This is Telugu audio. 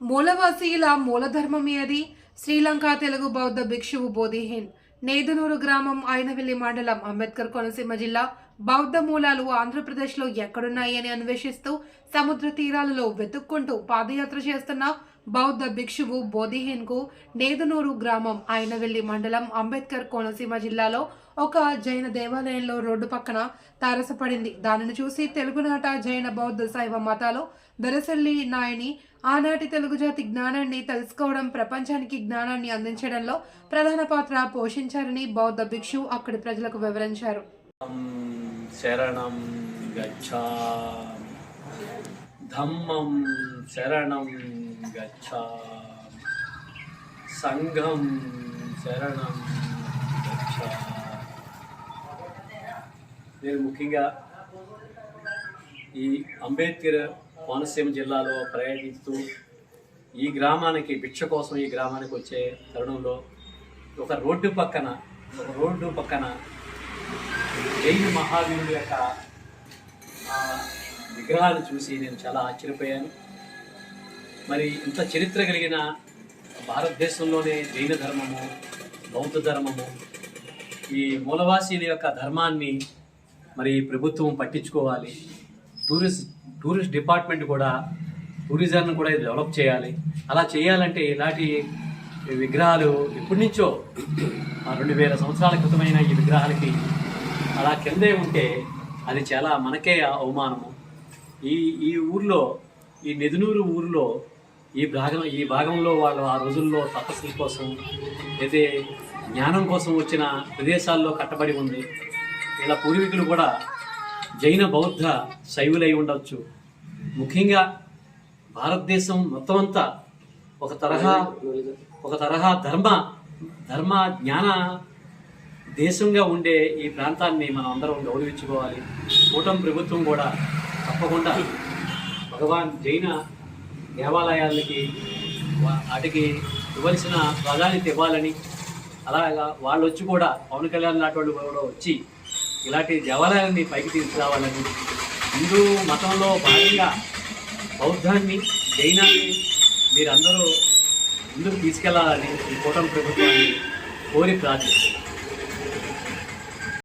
మూలవాసీల మూలధర్మమేది శ్రీలంక తెలుగు బౌద్ధ భిక్షువు బోధిహీన్. నేదునూరు గ్రామం ఆయనవెల్లి మండలం అంబేద్కర్ కోనసీమ జిల్లా బౌద్ధ మూలాలు ఆంధ్రప్రదేశ్లో ఎక్కడున్నాయని అన్వేషిస్తూ సముద్ర తీరాలలో వెతుక్కుంటూ పాదయాత్ర చేస్తున్న బౌద్ధ భిక్షువు బోధిహీన్కు నేదునూరు గ్రామం ఆయనవెల్లి మండలం అంబేద్కర్ కోనసీమ జిల్లాలో ఒక జైన దేవాలయంలో రోడ్డు పక్కన తారసపడింది. దానిని చూసి తెలుగునాట జైన బౌద్ధ శైవ మతాలు దరసల్లి నాయని ఆనాటి తెలుగు జాతి జ్ఞానాన్ని తెలుసుకోవడం ప్రపంచానికి జ్ఞానాన్ని అందించడంలో ప్రధాన పాత్ర పోషించారని బౌద్ధ భిక్షు అక్కడి ప్రజలకు వివరించారు. శరణం గచ్చా ధమ్మం శరణం గచ్చా సంఘం శరణం గచ్చా నేను ముఖ్యంగా ఈ అంబేద్కర్ కోనసీమ జిల్లాలో ప్రయాణిస్తూ ఈ గ్రామానికి భిక్ష కోసం ఈ గ్రామానికి వచ్చే తరుణంలో ఒక రోడ్డు పక్కన ఒక రోడ్డు పక్కన జైన మహావీరుడు యొక్క విగ్రహాలు చూసి నేను చాలా ఆశ్చర్యపోయాను. మరి ఇంత చరిత్ర కలిగిన భారతదేశంలోనే జైన ధర్మము బౌద్ధ ధర్మము ఈ మూలవాసీల యొక్క ధర్మాన్ని మరి ప్రభుత్వం పట్టించుకోవాలి. టూరిస్ట్ టూరిస్ట్ డిపార్ట్మెంట్ కూడా టూరిజాన్ని కూడా డెవలప్ చేయాలి. అలా చేయాలంటే ఇలాంటి విగ్రహాలు ఎప్పటి నుంచో ఆ రెండు వేల సంవత్సరాల క్రితమైన ఈ విగ్రహాలకి అలా కిందే ఉంటే అది చాలా మనకే అవమానము. ఈ ఈ ఊర్లో ఈ నెదునూరు ఊరిలో ఈ భాగం ఈ భాగంలో వాళ్ళు ఆ రోజుల్లో తపస్సుల కోసం అయితే జ్ఞానం కోసం వచ్చిన ప్రదేశాల్లో కట్టబడి ఉంది. ఇలా పూర్వీకులు కూడా జైన బౌద్ధ శైవులై ఉండవచ్చు ముఖ్యంగా భారతదేశం మొత్తం అంతా ఒక తరహా ఒక తరహా ధర్మ ధర్మ జ్ఞాన దేశంగా ఉండే ఈ ప్రాంతాన్ని మనం అందరం గౌరవించుకోవాలి. కూటమి ప్రభుత్వం కూడా తప్పకుండా భగవాన్ జైన దేవాలయాలకి వాటికి ఇవ్వాల్సిన ప్రాధాన్యత ఇవ్వాలని అలాగా వాళ్ళు వచ్చి కూడా పవన్ కళ్యాణ్ లాంటి వాళ్ళు కూడా వచ్చి ఇలాంటి దేవాలయాన్ని పైకి తీసుకురావాలని హిందూ మతంలో భాగంగా బౌద్ధాన్ని జైనాన్ని మీరందరూ ముందుకు తీసుకెళ్ళాలని ఈ కూటమి ప్రభుత్వాన్ని కోరి ప్రార్థిస్తున్నాను